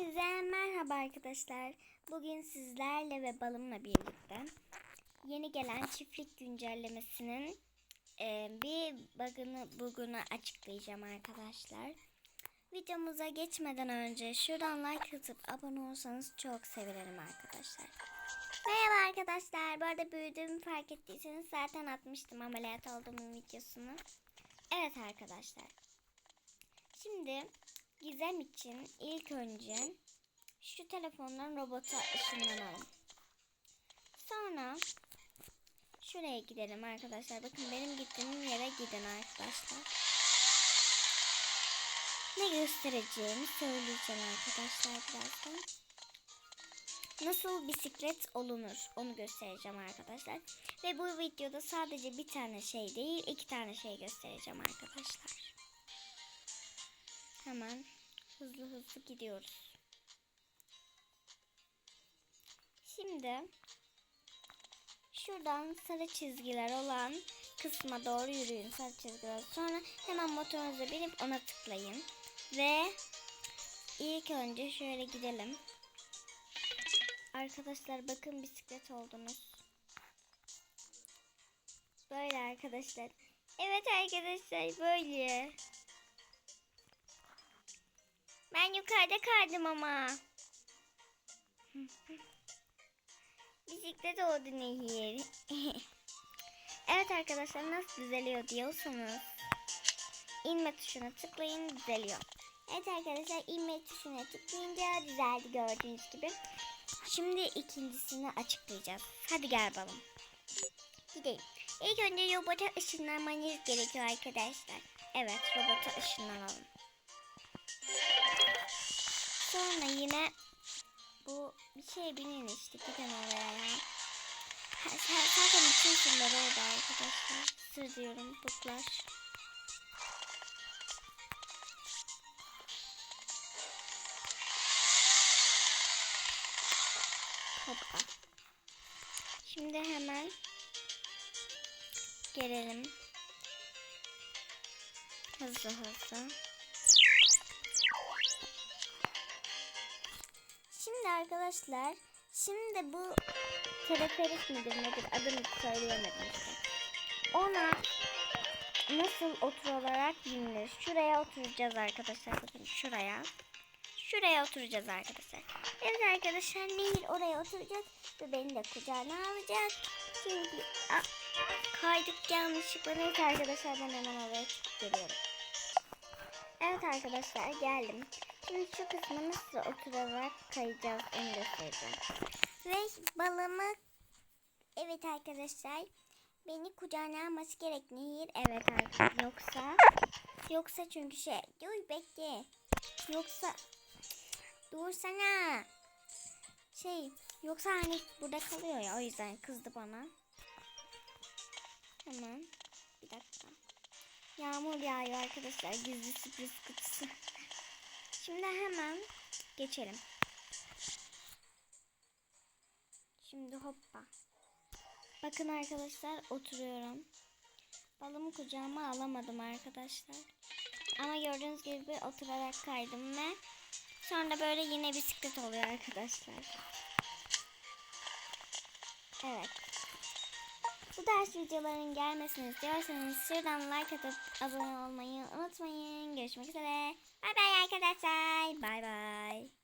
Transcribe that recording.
Hepinize merhaba arkadaşlar. Bugün sizlerle ve balımla birlikte yeni gelen çiftlik güncellemesinin e, bir bug'ını bug'unu açıklayacağım arkadaşlar. Videomuza geçmeden önce şuradan like atıp abone olursanız çok sevinirim arkadaşlar. Merhaba arkadaşlar. Bu arada büyüdüğümü fark ettiyseniz zaten atmıştım ameliyat olduğumun videosunu. Evet arkadaşlar. Şimdi Gizem için ilk önce şu telefondan robota ışınlanalım. Sonra şuraya gidelim arkadaşlar. Bakın benim gittiğim yere gidin arkadaşlar. Ne göstereceğimi söyleyeceğim arkadaşlar birazdan. Nasıl bisiklet olunur onu göstereceğim arkadaşlar. Ve bu videoda sadece bir tane şey değil iki tane şey göstereceğim arkadaşlar. Hemen hızlı hızlı gidiyoruz. Şimdi şuradan sarı çizgiler olan kısma doğru yürüyün sarı çizgiler. Sonra hemen motorunuza binip ona tıklayın. Ve ilk önce şöyle gidelim. Arkadaşlar bakın bisiklet oldunuz. Böyle arkadaşlar. Evet arkadaşlar böyle. Ben yukarıda kaldım ama. Bisiklet oldu nehir. evet arkadaşlar nasıl düzeliyor diyorsanız. inme tuşuna tıklayın düzeliyor. Evet arkadaşlar inme tuşuna tıklayınca düzeldi gördüğünüz gibi. Şimdi ikincisini açıklayacağız. Hadi gel bakalım. Gidelim. İlk önce robota ışınlanmanız gerekiyor arkadaşlar. Evet robota ışınlanalım. Sonra yine bu bir şey binin işte gidin oraya ya. Ha- Zaten bütün sırları orada arkadaşlar. Sır diyorum buklar. Hoppa. Şimdi hemen gelelim. Hızlı hızlı. Arkadaşlar, şimdi bu teleferik midir nedir adını söyleyemedim işte. Ona nasıl oturularak binilir? Şuraya oturacağız arkadaşlar. Bakın şuraya. Şuraya oturacağız arkadaşlar. Evet arkadaşlar Nehir oraya oturacak ve beni de kucağına alacak. Çünkü Aa, kaydık yanlışlıkla. Neyse arkadaşlar ben hemen oraya geliyorum. Evet arkadaşlar geldim. Şimdi şu kısmı nasıl oturarak kayacağız onu göstereceğim. Ve balımı evet arkadaşlar beni kucağına alması gerek Nehir. Evet arkadaşlar yoksa yoksa çünkü şey dur bekle. Yoksa dursana. Şey yoksa hani burada kalıyor ya o yüzden kızdı bana. Hemen bir dakika. Yağmur yağıyor arkadaşlar gizli sürpriz kutusu. Şimdi hemen geçelim. Şimdi hoppa. Bakın arkadaşlar oturuyorum. Balımı kucağıma alamadım arkadaşlar. Ama gördüğünüz gibi oturarak kaydım ve sonra böyle yine bisiklet oluyor arkadaşlar. Evet. Bu tarz videoların gelmesini istiyorsanız şuradan like atıp abone olmayı unutmayın. Görüşmek üzere. Bay bay arkadaşlar. Bay bay.